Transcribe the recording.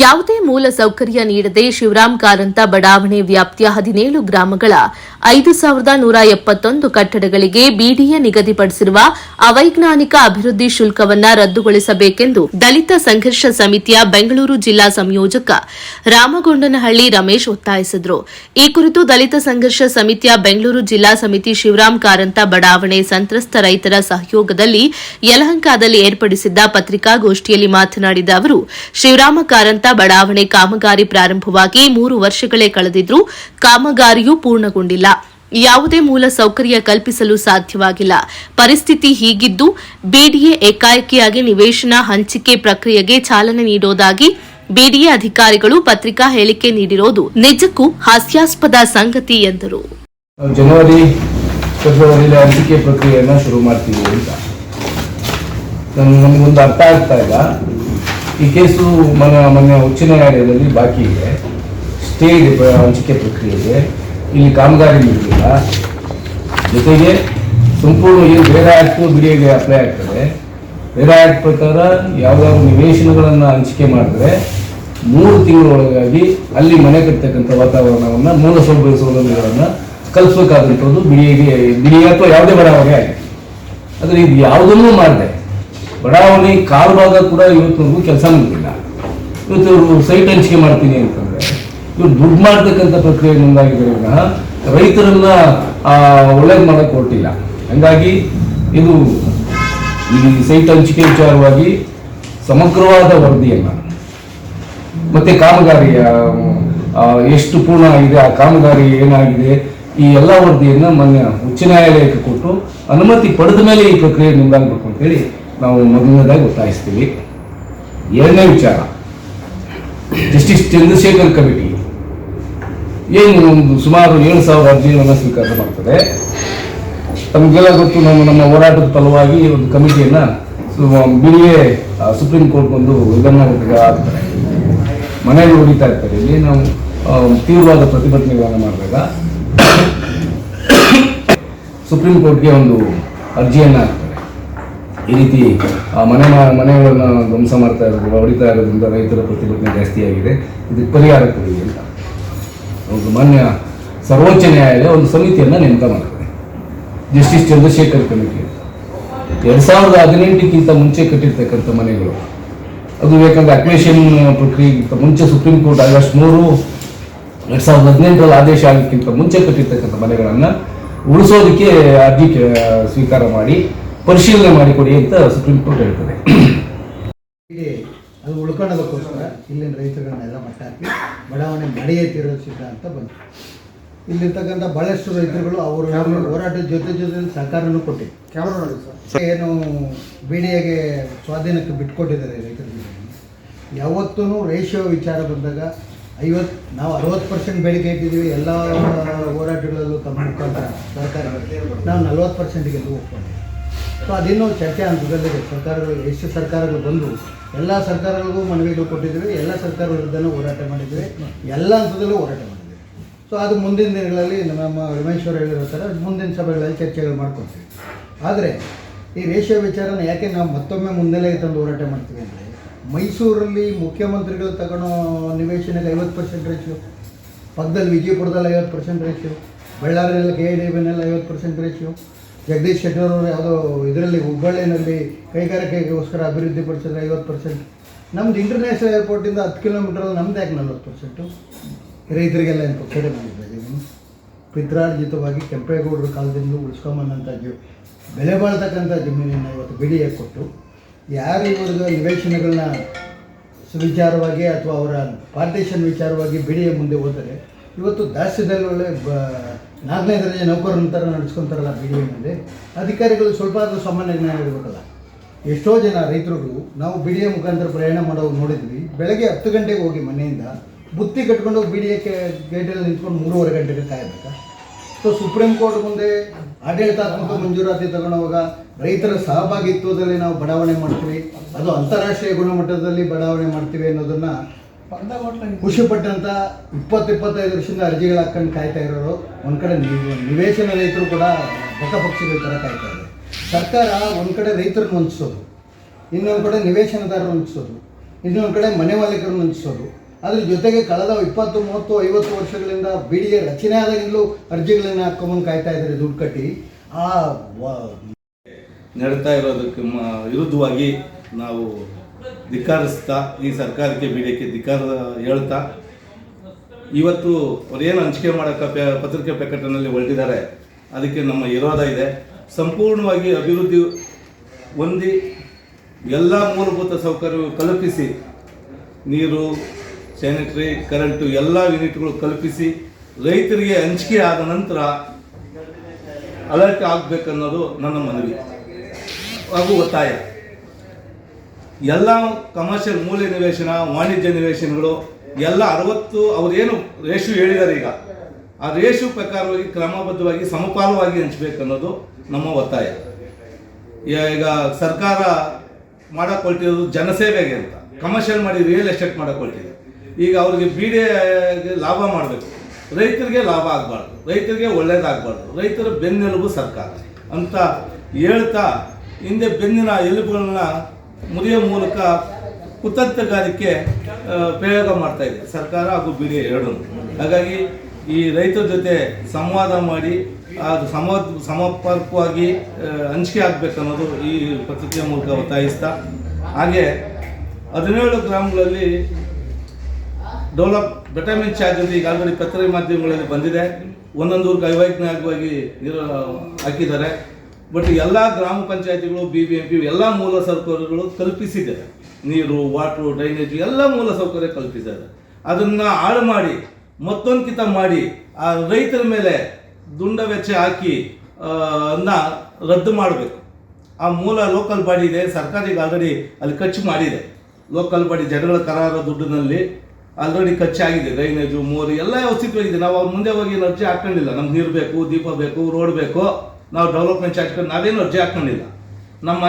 ಯಾವುದೇ ಮೂಲ ಸೌಕರ್ಯ ನೀಡದೆ ಶಿವರಾಮ್ ಕಾರಂತ ಬಡಾವಣೆ ವ್ಯಾಪ್ತಿಯ ಹದಿನೇಳು ಗ್ರಾಮಗಳ ಐದು ಸಾವಿರದ ನೂರ ಎಪ್ಪತ್ತೊಂದು ಕಟ್ಟಡಗಳಿಗೆ ಬಿಡಿಎ ನಿಗದಿಪಡಿಸಿರುವ ಅವೈಜ್ಞಾನಿಕ ಅಭಿವೃದ್ಧಿ ಶುಲ್ಕವನ್ನ ರದ್ದುಗೊಳಿಸಬೇಕೆಂದು ದಲಿತ ಸಂಘರ್ಷ ಸಮಿತಿಯ ಬೆಂಗಳೂರು ಜಿಲ್ಲಾ ಸಂಯೋಜಕ ರಾಮಗೊಂಡನಹಳ್ಳಿ ರಮೇಶ್ ಒತ್ತಾಯಿಸಿದರು. ಈ ಕುರಿತು ದಲಿತ ಸಂಘರ್ಷ ಸಮಿತಿಯ ಬೆಂಗಳೂರು ಜಿಲ್ಲಾ ಸಮಿತಿ ಶಿವರಾಮ್ ಕಾರಂತ ಬಡಾವಣೆ ಸಂತ್ರಸ್ತ ರೈತರ ಸಹಯೋಗದಲ್ಲಿ ಯಲಹಂಕದಲ್ಲಿ ಏರ್ಪಡಿಸಿದ್ದ ಪತ್ರಿಕಾಗೋಷ್ಠಿಯಲ್ಲಿ ಮಾತನಾಡಿದ ಅವರು, ಶಿವರಾಮ ಕಾರಂತ ಬಡಾವಣೆ ಕಾಮಗಾರಿ ಪ್ರಾರಂಭವಾಗಿ ಮೂರು ವರ್ಷಗಳೇ ಕಳೆದಿದ್ರೂ ಕಾಮಗಾರಿಯೂ ಪೂರ್ಣಗೊಂಡಿಲ್ಲ. ಯಾವುದೇ ಮೂಲ ಸೌಕರ್ಯ ಕಲ್ಪಿಸಲು ಸಾಧ್ಯವಾಗಿಲ್ಲ. ಪರಿಸ್ಥಿತಿ ಹೀಗಿದ್ದು, ಬಿಡಿಎ ಏಕಾಏಕಿಯಾಗಿ ನಿವೇಶನ ಹಂಚಿಕೆ ಪ್ರಕ್ರಿಯೆಗೆ ಚಾಲನೆ ನೀಡೋದಾಗಿ ಬಿಡಿಎ ಅಧಿಕಾರಿಗಳು ಪತ್ರಿಕಾ ಹೇಳಿಕೆ ನೀಡಿರೋದು ನಿಜಕ್ಕೂ ಹಾಸ್ಯಾಸ್ಪದ ಸಂಗತಿ ಎಂದರು. ನಾವು ಜನವರಿ, ಫೆಬ್ರವರಿಯಲ್ಲಿ ಹಂಚಿಕೆ ಪ್ರಕ್ರಿಯೆಯನ್ನು ಶುರು ಮಾಡ್ತೀವಿ ಅಂತ. ನಮ್ಗೆ ನಮಗೊಂದು ಅರ್ಥ ಆಗ್ತಾ ಇಲ್ಲ. ಈ ಕೇಸು ಮನ ಮೊನ್ನೆ ಉಚ್ಚ ನ್ಯಾಯಾಲಯದಲ್ಲಿ ಬಾಕಿ ಇದೆ. ಸ್ಟೇ ಇದೆ ಹಂಚಿಕೆ ಪ್ರಕ್ರಿಯೆಗೆ ಇಲ್ಲಿ ಕಾಮಗಾರಿ ಮುಗಿದಿಲ್ಲ ಜೊತೆಗೆ ಸಂಪೂರ್ಣ ಏನು ಬೇರೆ ಆ್ಯಕ್ಟು ಬಿಡಿಗೆ ಅಪ್ಲೈ ಆಗ್ತದೆ. ಬೇರೆ ಆ್ಯಕ್ಟ್ ಪ್ರಕಾರ ಯಾವ್ದಾದ್ರು ನಿವೇಶನಗಳನ್ನು ಹಂಚಿಕೆ ಮಾಡಿದ್ರೆ ಮೂರು ತಿಂಗಳೊಳಗಾಗಿ ಅಲ್ಲಿ ಮನೆ ಕಟ್ಟತಕ್ಕಂಥ ವಾತಾವರಣವನ್ನು ಮೂಲ ಸೌಲಭ್ಯ ಸೌಲಭ್ಯಗಳನ್ನು ಕಲ್ಪಿಸಬೇಕಾದಂಥದ್ದು ಬಿಡಿಗೆ ಬಿಡಿಗೆ ಅಥವಾ ಯಾವುದೇ ಬಡಾವಣೆ ಆಗಿದೆ. ಆದರೆ ಇದು ಯಾವುದನ್ನೂ ಮಾಡಿದೆ. ಬಡಾವಣೆ ಕಾಲು ಕೂಡ ಇವತ್ತಿನವರೆಗೂ ಕೆಲಸ ಮುಗಿಲ್ಲ ಇವತ್ತು ಸೈಟ್ ಹಂಚಿಕೆ ಮಾಡ್ತೀನಿ ಅಂತಂದ್ರೆ, ಇವ್ರು ದುಡ್ಡು ಮಾಡ್ತಕ್ಕಂಥ ಪ್ರಕ್ರಿಯೆ ಮುಂದಾಗಿದ್ದಾರೆ ವಿನಃ ರೈತರನ್ನ ಒಳ್ಳೇದು ಮಾಡಕ್ಕೆ ಹೊರಟಿಲ್ಲ. ಹಂಗಾಗಿ ಇದು ಈ ಸೈಟ್ ಹಂಚಿಕೆ ವಿಚಾರವಾಗಿ ಸಮಗ್ರವಾದ ವರದಿಯನ್ನು ಮತ್ತೆ ಕಾಮಗಾರಿಯ ಎಷ್ಟು ಪೂರ್ಣ ಆಗಿದೆ, ಆ ಕಾಮಗಾರಿ ಏನಾಗಿದೆ, ಈ ಎಲ್ಲ ವರದಿಯನ್ನು ಮೊನ್ನೆ ಉಚ್ಚ ನ್ಯಾಯಾಲಯಕ್ಕೆ ಕೊಟ್ಟು ಅನುಮತಿ ಪಡೆದ ಮೇಲೆ ಈ ಪ್ರಕ್ರಿಯೆ ಮುಂದಾಗಬೇಕು ಅಂತೇಳಿ ನಾವು ಮೊದಲನೇದಾಗಿ ಒತ್ತಾಯಿಸ್ತೀವಿ. ಎರಡನೇ ವಿಚಾರ. Justice Chandrashekar committee. ಏನು ಒಂದು ಸುಮಾರು ಏಳು ಸಾವಿರ ಅರ್ಜಿಗಳನ್ನು ಸ್ವೀಕಾರ ಮಾಡ್ತದೆ. ತಮಗೆಲ್ಲ ಗೊತ್ತು, ನಮ್ಮ ನಮ್ಮ ಹೋರಾಟದ ಫಲವಾಗಿ ಒಂದು ಕಮಿಟಿಯನ್ನ ಬಿಡಿಯೇ ಸುಪ್ರೀಂ ಕೋರ್ಟ್ ಒಂದು ಇದನ್ನು ಆಗ್ತಾರೆ ಮನೆಯಲ್ಲಿ ಹೊಡಿತಾ ಇರ್ತಾರೆ. ಇಲ್ಲಿ ನಾವು ತೀವ್ರವಾದ ಪ್ರತಿಭಟನೆಗಳನ್ನು ಮಾಡಿದಾಗ ಸುಪ್ರೀಂ ಕೋರ್ಟ್ಗೆ ಒಂದು ಅರ್ಜಿಯನ್ನು ಈ ರೀತಿ ಮನೆ ಮನೆಗಳನ್ನು ಧ್ವಂಸ ಮಾಡ್ತಾ ಇರೋದು ಹೊಡಿತಾ ಇರೋದ್ರಿಂದ ರೈತರ ಪ್ರತಿಭಟನೆ ಜಾಸ್ತಿ ಆಗಿದೆ. ಇದಕ್ಕೆ ಪರಿಹಾರ ಕೊಡಿ ಅಂತ. ಒಂದು ಮಾನ್ಯ ಸರ್ವೋಚ್ಚ ನ್ಯಾಯಾಲಯ ಒಂದು ಸಮಿತಿಯನ್ನು ನೇಮಕ ಮಾಡ್ತದೆ ಜಸ್ಟಿಸ್ ಚಂದ್ರಶೇಖರ್ ಕಮಿಟಿ. ಎರಡು ಸಾವಿರದ ಹದಿನೆಂಟಕ್ಕಿಂತ ಮುಂಚೆ ಕಟ್ಟಿರ್ತಕ್ಕಂಥ ಮನೆಗಳು. ಅದು ಬೇಕಂದ್ರೆ ಅಕ್ವೇಷನ್ ಪ್ರಕ್ರಿಯೆಗಿಂತ ಮುಂಚೆ ಸುಪ್ರೀಂ ಕೋರ್ಟ್ ಆಗಸ್ಟ್ ಮೂರು, ಎರಡು ಸಾವಿರದ ಹದಿನೆಂಟರಲ್ಲಿ ಆದೇಶ ಆಗಕ್ಕಿಂತ ಮುಂಚೆ ಕಟ್ಟಿರ್ತಕ್ಕಂಥ ಮನೆಗಳನ್ನು ಉಳಿಸೋದಕ್ಕೆ ಅರ್ಜಿ ಸ್ವೀಕಾರ ಮಾಡಿ ಪರಿಶೀಲನೆ ಮಾಡಿಕೊಡಿ ಅಂತ ಸುಪ್ರೀಂ ಕೋರ್ಟ್ ಹೇಳ್ತದೆ. ಇಲ್ಲಿ ಅದು ಉಳ್ಕೊಳ್ಳೋದಕ್ಕೋಸ್ಕರ ಇಲ್ಲಿನ ರೈತರುಗಳನ್ನೆಲ್ಲ ಮಟ್ಟ ಹಾಕಿ ಬಡಾವಣೆ ಮಾಡಿಯೇ ತಿರೋ ಸಿದ್ಧ ಅಂತ ಬಂತು. ಇಲ್ಲಿರ್ತಕ್ಕಂಥ ಭಾಳಷ್ಟು ರೈತರುಗಳು ಅವರು ಹೋರಾಟದ ಜೊತೆ ಜೊತೆ ಸಹಕಾರನೂ ಕೊಟ್ಟಿದ್ದಾರೆ ಏನು ಸರ್. ಏನು ಎಗೆ ಸ್ವಾಧೀನಕ್ಕೆ ಬಿಟ್ಕೊಟ್ಟಿದ್ದಾರೆ ರೈತರಿಗೆ ಯಾವತ್ತೂ ರೇಷಿಯೋ ವಿಚಾರ ಬಂದಾಗ ಐವತ್ತು ನಾವು ಅರವತ್ತು ಪರ್ಸೆಂಟ್ ಬೆಳಿಗ್ಗೆ ಇಟ್ಟಿದ್ದೀವಿ ಎಲ್ಲ ಹೋರಾಟಗಳಲ್ಲೂ ತಮ್ಮ ಮುಖಾಂತರ ಸರ್ಕಾರ. ನಾವು ನಲ್ವತ್ತು ಪರ್ಸೆಂಟಿಗೆ ಎಲ್ಲೂ ಒಪ್ಕೊಂಡಿದ್ದೀವಿ ಸೊ ಅದಿನ್ನು ಚರ್ಚೆ ಹಂತದಲ್ಲಿದೆ ಸರ್ಕಾರಗಳು, ಎಷ್ಟು ಸರ್ಕಾರಗಳು ಬಂದು ಎಲ್ಲ ಸರ್ಕಾರಗಳಿಗೂ ಮನವಿಗಳು ಕೊಟ್ಟಿದ್ದೀವಿ ಎಲ್ಲ ಸರ್ಕಾರಗಳ ವಿರುದ್ಧನೂ ಹೋರಾಟ ಮಾಡಿದ್ದೀವಿ ಎಲ್ಲ ಹಂತದಲ್ಲೂ ಹೋರಾಟ ಮಾಡಿದ್ದೀವಿ ಸೊ ಅದು ಮುಂದಿನ ದಿನಗಳಲ್ಲಿ ನಮ್ಮ ರಮೇಶ್ವರ ಹೇಳಿರೋ ಥರ ಮುಂದಿನ ಸಭೆಗಳಲ್ಲಿ ಚರ್ಚೆಗಳು ಮಾಡ್ಕೊತೀವಿ ಆದರೆ ಈ ರೇಷಿಯೋ ವಿಚಾರನ ಯಾಕೆ ನಾವು ಮತ್ತೊಮ್ಮೆ ಮುಂದೆಲೇ ತಂದು ಹೋರಾಟ ಮಾಡ್ತೀವಿ ಅಂದರೆ, ಮೈಸೂರಲ್ಲಿ ಮುಖ್ಯಮಂತ್ರಿಗಳು ತಗೊಳ್ಳೋ ನಿವೇಶನಕ್ಕೆ ಐವತ್ತು ಪರ್ಸೆಂಟ್ ರೇಷಿಯೋ, ಪಕ್ಕದಲ್ಲಿ ವಿಜಯಪುರದಲ್ಲಿ ಐವತ್ತು ಪರ್ಸೆಂಟ್ ರೇಷಿಯೋ, ಬಳ್ಳಾರಿಯಲ್ಲಿ ಕೆ ಡಿ ಐವತ್ತು ಪರ್ಸೆಂಟ್ ರೇಷಿಯೋ ಜಗದೀಶ್ ಶೆಟ್ಟರ್ ಅವರು ಯಾವುದೋ ಇದರಲ್ಲಿ ಹುಬ್ಬಳ್ಳಿನಲ್ಲಿ ಕೈಗಾರಿಕೆಗೋಸ್ಕರ ಅಭಿವೃದ್ಧಿ ಪಡಿಸಿದ್ರೆ ಐವತ್ತು ಪರ್ಸೆಂಟ್ ನಮ್ದು ಇಂಟರ್ನ್ಯಾಷನಲ್ ಏರ್ಪೋರ್ಟಿಂದ ಹತ್ತು ಕಿಲೋಮೀಟರ್ ನಮ್ದು ಯಾಕೆ ನಲ್ವತ್ತು ಪರ್ಸೆಂಟು ರೈತರಿಗೆಲ್ಲ ಏನು ಕಡೆ ಮಾಡಿದ್ದಾರೆ ನೀವು? ಪಿತ್ರಾರ್ಜಿತವಾಗಿ ಕೆಂಪೇಗೌಡರ ಕಾಲದಿಂದ ಉಳಿಸ್ಕೊಂಬಂದಂಥ ಜೀವ ಬೆಲೆ ಬಾಳ್ತಕ್ಕಂಥ ಜಮೀನನ್ನು ಇವತ್ತು ಬಿಡಿಯಾಗಿ ಕೊಟ್ಟು, ಯಾರು ಇವರದ ನಿವೇಶನಗಳನ್ನ ಸುವಿಚಾರವಾಗಿ ಅಥವಾ ಅವರ ಪಾರ್ಟೇಷನ್ ವಿಚಾರವಾಗಿ ಬಿಡಿಯ ಮುಂದೆ ಹೋದರೆ, ಇವತ್ತು ದಾಸ್ಯದಲ್ಲಿ ಒಳ್ಳೆ ಬ ನಾಲ್ಕನೇ ದರ್ಜೆ ನೌಕರನ ಥರ ನಡೆಸ್ಕೊತಾರಲ್ಲ ಬಿ ಡಿ ಎ ಮುಂದೆ ಅಧಿಕಾರಿಗಳು ಸ್ವಲ್ಪ ಆದರೂ ಸಾಮಾನ್ಯ ಜ್ಞಾನ ಇರಬೇಕಲ್ಲ. ಎಷ್ಟೋ ಜನ ರೈತರುಗಳು, ನಾವು ಬಿ ಡಿ ಎ ಮುಖಾಂತರ ಪ್ರಯಾಣ ಮಾಡೋದು ನೋಡಿದ್ವಿ. ಬೆಳಗ್ಗೆ ಹತ್ತು ಗಂಟೆಗೆ ಹೋಗಿ ಮನೆಯಿಂದ ಬುತ್ತಿ ಕಟ್ಕೊಂಡು ಬಿ ಡಿ ಎ ಗೇಟಲ್ಲಿ ನಿಂತ್ಕೊಂಡು ಮೂರುವರೆ ಗಂಟೆಗೆ ಕಾಯಬೇಕಾ? ಸೊ, ಸುಪ್ರೀಂ ಕೋರ್ಟ್ ಮುಂದೆ ಆಡಳಿತಾತ್ಮಕ ಮಂಜೂರಾತಿ ತಗೊಳ್ಳುವಾಗ ರೈತರ ಸಹಭಾಗಿತ್ವದಲ್ಲಿ ನಾವು ಬಡಾವಣೆ ಮಾಡ್ತೀವಿ. ಅದು ಅಂತಾರಾಷ್ಟ್ರೀಯ ಗುಣಮಟ್ಟದಲ್ಲಿ ಬಡಾವಣೆ ಮಾಡ್ತೀವಿ ಅನ್ನೋದನ್ನ ಖುಷಿಪಟ್ಟಂತ ಇಪ್ಪತ್ತು ಇಪ್ಪತ್ತೈದು ವರ್ಷದಿಂದ ಅರ್ಜಿಗಳು ಹಾಕೊಂಡು ಕಾಯ್ತಾ ಇರೋರು ಒಂದು ಕಡೆ ನಿವ್- ನಿವೇಶನ ರೈತರು ಕೂಡ ಬಕಪಕ್ಷಿಗಳ ಥರ ಕಾಯ್ತಾ ಇದ್ದಾರೆ. ಸರ್ಕಾರ ಒಂದು ಕಡೆ ರೈತರನ್ನ ಹೊಂದಿಸೋದು ಇನ್ನೊಂದು ಕಡೆ ನಿವೇಶನದಾರರು ಹೊಂದಿಸೋದು ಇನ್ನೊಂದು ಕಡೆ ಮನೆ ಮಾಲೀಕರನ್ನು ಹಂಚಿಸೋದು ಅದ್ರ ಜೊತೆಗೆ ಕಳೆದ ಇಪ್ಪತ್ತು ಮೂವತ್ತು ಐವತ್ತು ವರ್ಷಗಳಿಂದ ಬಿಡಿಗೆ ರಚನೆ ಆದಾಗಿಂದಲೂ ಅರ್ಜಿಗಳನ್ನು ಹಾಕೊಂಬಂದು ಕಾಯ್ತಾ ಇದ್ದಾರೆ ದುಡ್ಡು ಕಟ್ಟಿ. ಆ ವ- ನಡೀತಾ ಇರೋದಕ್ಕೆ ಮ- ವಿರುದ್ಧವಾಗಿ ನಾವು ಧಿಕ್ಕಾರಿಸ್ತಾ, ಈ ಸರ್ಕಾರಕ್ಕೆ ಬಿಡಕ್ಕೆ ಧಿಕ್ಕಾರ ಹೇಳ್ತಾ, ಇವತ್ತು ಅವರೇನು ಹಂಚಿಕೆ ಮಾಡೋಕ್ಕೆ ಪತ್ರಿಕೆ ಪ್ರಕಟಣೆಯಲ್ಲಿ ಹೊರಟಿದ್ದಾರೆ, ಅದಕ್ಕೆ ನಮ್ಮ ವಿರೋಧ ಇದೆ. ಸಂಪೂರ್ಣವಾಗಿ ಅಭಿವೃದ್ಧಿ ಹೊಂದಿ ಎಲ್ಲ ಮೂಲಭೂತ ಸೌಕರ್ಯ ಕಲ್ಪಿಸಿ, ನೀರು, ಸ್ಯಾನಿಟ್ರಿ, ಕರೆಂಟು, ಎಲ್ಲ ಯೂನಿಟ್ಗಳು ಕಲ್ಪಿಸಿ ರೈತರಿಗೆ ಹಂಚಿಕೆ ಆದ ನಂತರ ಅಲರ್ಟ್ ಆಗಬೇಕನ್ನೋದು ನನ್ನ ಮನವಿ. ಹಾಗೂ ಒತ್ತಾಯ. ಎಲ್ಲ ಕಮರ್ಷಿಯಲ್ ಮೂಲ ನಿವೇಶನ, ವಾಣಿಜ್ಯ ನಿವೇಶನಗಳು, ಎಲ್ಲ ಅರವತ್ತು, ಅವರೇನು ರೇಷು ಹೇಳಿದ್ದಾರೆ ಈಗ. ಆ ರೇಷು ಪ್ರಕಾರವಾಗಿ, ಕ್ರಮಬದ್ಧವಾಗಿ, ಸಮಪಾಲವಾಗಿ ಹಂಚ್ಬೇಕನ್ನೋದು ನಮ್ಮ ಒತ್ತಾಯ. ಈಗ ಸರ್ಕಾರ ಮಾಡಕೊಳ್ತಿರೋದು ಜನಸೇವೆಗೆ ಅಂತ. ಕಮರ್ಷಿಯಲ್ ಮಾಡಿ ರಿಯಲ್ ಎಸ್ಟೇಟ್ ಮಾಡಕೊಳ್ತಿದೆ. ಈಗ ಅವ್ರಿಗೆ ಬೀಡೆ ಲಾಭ ಮಾಡಬೇಕು. ರೈತರಿಗೆ ಲಾಭ ಆಗಬಾರ್ದು. ರೈತರಿಗೆ ಒಳ್ಳೇದಾಗಬಾರ್ದು. ರೈತರ ಬೆನ್ನೆಲುಬು ಸರ್ಕಾರ ಅಂತ ಹೇಳ್ತಾ, ಹಿಂದೆ ಬೆನ್ನಿನ ಎಲುಬುಗಳನ್ನ ಮುರಿಯೋ ಮೂಲಕ ಕುತಂತ್ರಗಾರಿಕೆ ಪ್ರಯೋಗ ಮಾಡ್ತಾ ಇದೆ. ಸರ್ಕಾರ ಹಾಗೂ ಬಿಡಿ ಎರಡು ಹಾಗಾಗಿ ಈ ರೈತರ ಜೊತೆ ಸಂವಾದ ಮಾಡಿ ಅದು ಸಮ, ಸಮರ್ಪಕವಾಗಿ ಹಂಚಿಕೆ ಆಗಬೇಕನ್ನೋದು ಈ ಪತ್ರಿಕೆಯ ಮೂಲಕ ಒತ್ತಾಯಿಸ್ತಾ, ಹಾಗೆ ಹದಿನೇಳು ಗ್ರಾಮಗಳಲ್ಲಿ ಡೆವಲಪ್ ಬೆಟರ್ಮೆಂಟ್ ಚಾರ್ಜ್ ಅಂತ ಈಗ ಆಲ್ರೆಡಿ ಪತ್ರಿಕೆ ಮಾಧ್ಯಮಗಳಲ್ಲಿ ಬಂದಿದೆ. ಒಂದೊಂದು ಊರಿಗೆ ಅವೈಜ್ಞಾನಿಕವಾಗಿ ಹಾಕಿದ್ದಾರೆ. ಬಟ್ ಎಲ್ಲ ಗ್ರಾಮ ಪಂಚಾಯತಿಗಳು ಬಿ ಬಿ ಎಂ ಪಿ ಎಲ್ಲ ಮೂಲ ಸೌಕರ್ಯಗಳು ಕಲ್ಪಿಸಿದೆ ನೀರು ವಾಟ್ರು ಡ್ರೈನೇಜು ಎಲ್ಲ ಮೂಲ ಸೌಕರ್ಯ ಕಲ್ಪಿಸಿದ್ದಾರೆ. ಅದನ್ನು ಹಾಳು ಮಾಡಿ ಮತ್ತೊಂದು ಕಿತ ಮಾಡಿ, ಆ ರೈತರ ಮೇಲೆ ದುಂಡ ವೆಚ್ಚ ಹಾಕಿ ಅನ್ನ ರದ್ದು ಮಾಡಬೇಕು. ಆ ಮೂಲ ಲೋಕಲ್ ಬಾಡಿ ಇದೆ, ಸರ್ಕಾರ ಆಲ್ರೆಡಿ ಅಲ್ಲಿ ಖರ್ಚು ಮಾಡಿದೆ. ಲೋಕಲ್ ಬಾಡಿ ಜನಗಳ ಕರಾರ ದುಡ್ಡಿನಲ್ಲಿ ಆಲ್ರೆಡಿ ಖರ್ಚಾಗಿದೆ ಡ್ರೈನೇಜು ಮೋರಿ ಎಲ್ಲ ವ್ಯವಸ್ಥಿತವಾಗಿದೆ. ನಾವು ಅವ್ರ ಮುಂದೆ ಹೋಗಿ ಏನು ಅರ್ಜಿ ಹಾಕೊಂಡಿಲ್ಲ. ನಮ್ಗೆ ನೀರು ಬೇಕು, ದೀಪ ಬೇಕು ರೋಡ್ ಬೇಕು. ನಾವು ಡೆವಲಪ್ಮೆಂಟ್ ಚಾರ್ಜ್ ನಾವೇನು ಅರ್ಜಿ ಹಾಕೊಂಡಿಲ್ಲ ನಮ್ಮ